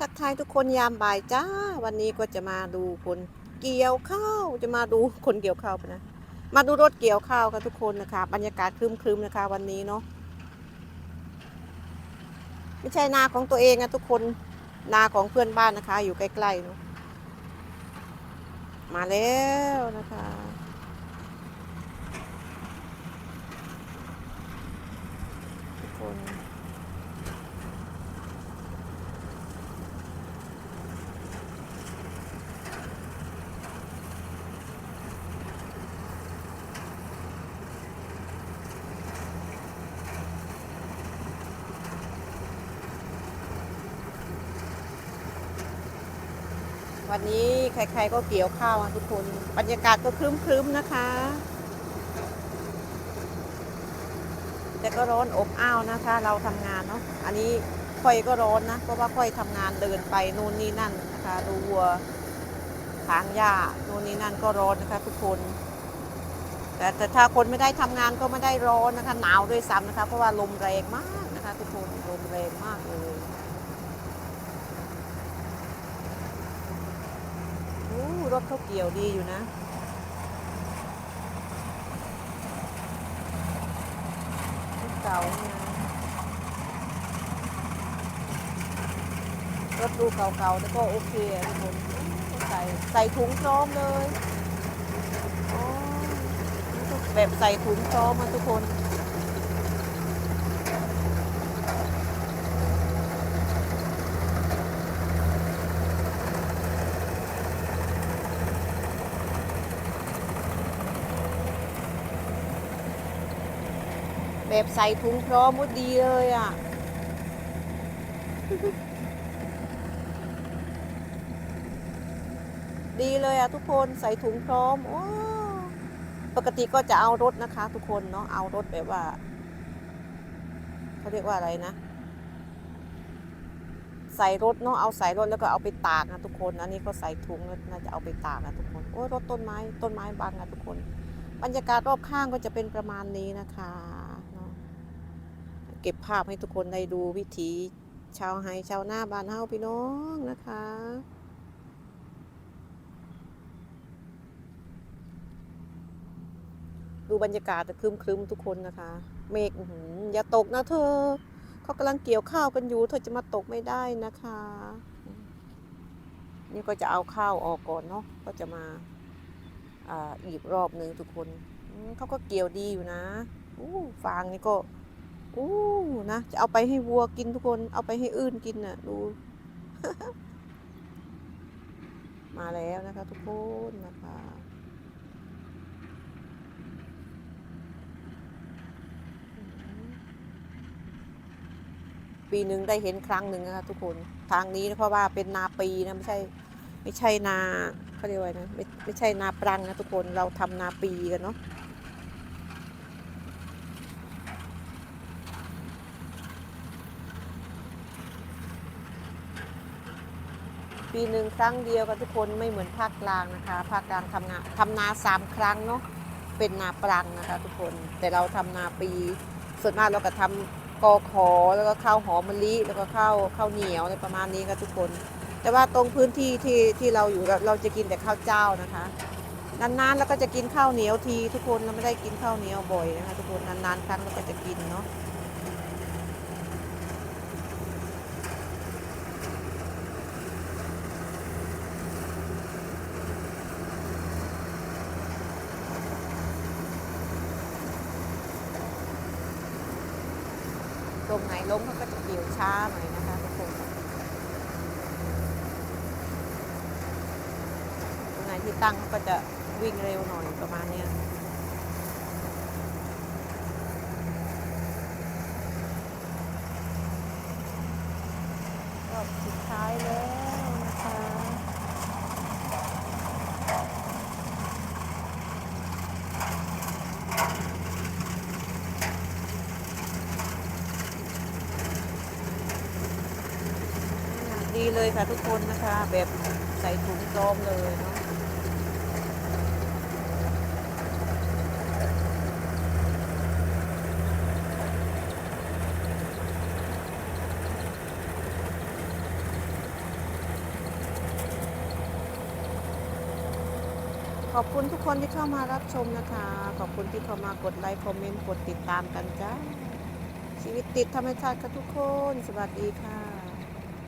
ทักทายทุกคนยามบ่ายจ้า วันนี้ก็จะมาดูคนเกี่ยวข้าวจะมาดูคนเกี่ยวข้าวนะ มาดูรถเกี่ยวข้าวกันทุกคนนะคะ บรรยากาศครึมๆนะคะ วันนี้เนาะไม่ใช่นาของตัวเองนะทุกคนนาของเพื่อนบ้านนะคะ อยู่ใกล้ๆเนาะมาแล้วนะคะ ทุกคน วันนี้ใครๆก็เกี่ยวข้าวอะทุกคน บรรยากาศก็ครึ้มๆนะคะ แต่ก็ร้อนอบอ้าวนะคะ เราทำงานเนาะ อันนี้ค่อยก็ร้อนนะ เพราะว่าค่อยทำงานเดินไปนู่นนี่นั่นนะคะดูวัวทางหญ้านู่นนี่นั่นก็ร้อนนะคะ ทุกคน แต่แต่ถ้าคนไม่ได้ทำงานก็ไม่ได้ร้อนนะคะ หนาวด้วยซ้ำนะคะ เพราะว่าลมแรงมากนะคะ ทุกคน ลมแรงมากเลย อ้รถเขาเกี่ยวดีอยู่นะรถเก่านี่นะรถดูเก่าๆแต่ก็โอเคทุกคนใส่ใส่ถุงพร้อมเลยแบบใส่ถุงพร้อมมาทุกคน แบบใส่ถุงพร้อมมุดดีเลยอะ ดีเลยอะทุกคนใส่ถุงพร้อมโอ้ปกติก็จะเอารถนะคะ ทุกคนเนาะเอารถแบบว่าเขาเรียกว่าอะไรนะใส่รถเนาะเอาใส่รถแล้วก็เอาไปตากนะทุกคนอันนี้ก็ใส่ถุงแล้วน่าจะเอาไปตากนะทุกคนโอ้ยรถต้นไม้ต้นไม้บังนะทุกคน บรรยากาศรอบข้างก็จะเป็นประมาณนี้นะคะ เก็บภาพให้ทุกคนได้ดูวิถีชาวไฮชาวหน้าบ้านเฮาพี่น้องนะคะดูบรรยากาศครึมๆทุกคนนะคะ เมฆอย่าตกนะเธอ เขากำลังเกี่ยวข้าวกันอยู่ เธอจะมาตกไม่ได้นะคะ นี่ก็จะเอาข้าวออกก่อนเนาะ ก็จะมาอ่าอีกรอบหนึ่งทุกคน เขาก็เกี่ยวดีอยู่นะฟางนี่ก็ โอ้นะจะเอาไปให้วัวกินทุกคนเอาไปให้อื่นกินน่ะ ดู มาแล้วนะคะทุกคนนะคะปีหนึ่งได้เห็นครั้งหนึ่งนะคะทุกคนทางนี้นะเพราะว่าเป็นนาปีนะไม่ใช่ ไม่ใช่นาเขาเรียกว่านะไม่ไม่ใช่นาปรังนะทุกคนเราทำนาปีกันเนาะ ปีหนึ่งครั้งเดียวกันทุกคนไม่เหมือนภาคกลางนะคะภาคกลางทำงานทำนาสามครั้งเนาะเป็นนาปรังนะคะทุกคนแต่เราทำนาปี ส่วนมากเราก็ทำกอขอแล้วก็ข้าวหอมมะลิแล้วก็ข้าวข้าวเหนียวอะไรประมาณนี้ค่ะทุกคน แต่ว่าตรงพื้นที่ที่ที่เราอยู่เราจะกินแต่ข้าวเจ้านะคะนานๆแล้วก็จะกินข้าวเหนียวทีทุกคนเราไม่ได้กินข้าวเหนียวบ่อยนะคะทุกคนนานๆครั้งเราก็จะกินเนาะ ตรงไหนล้มเขาก็จะเกี่ยวช้าหน่อยนะคะทุกคนตรงไหนที่ตั้งเขาก็จะวิ่งเร็วหน่อยประมาณเนี้ยรอบสุดท้ายแล้ว เลยค่ะทุกคนนะคะ แบบใส่ถุงพอมเลยเนาะขอบคุณทุกคนที่เข้ามารับชมนะคะ ขอบคุณที่เข้ามากดไลค์คอมเมนต์กดติดตามกันจ้าชีวิตติดธรรมชาติค่ะทุกคน สวัสดีค่ะ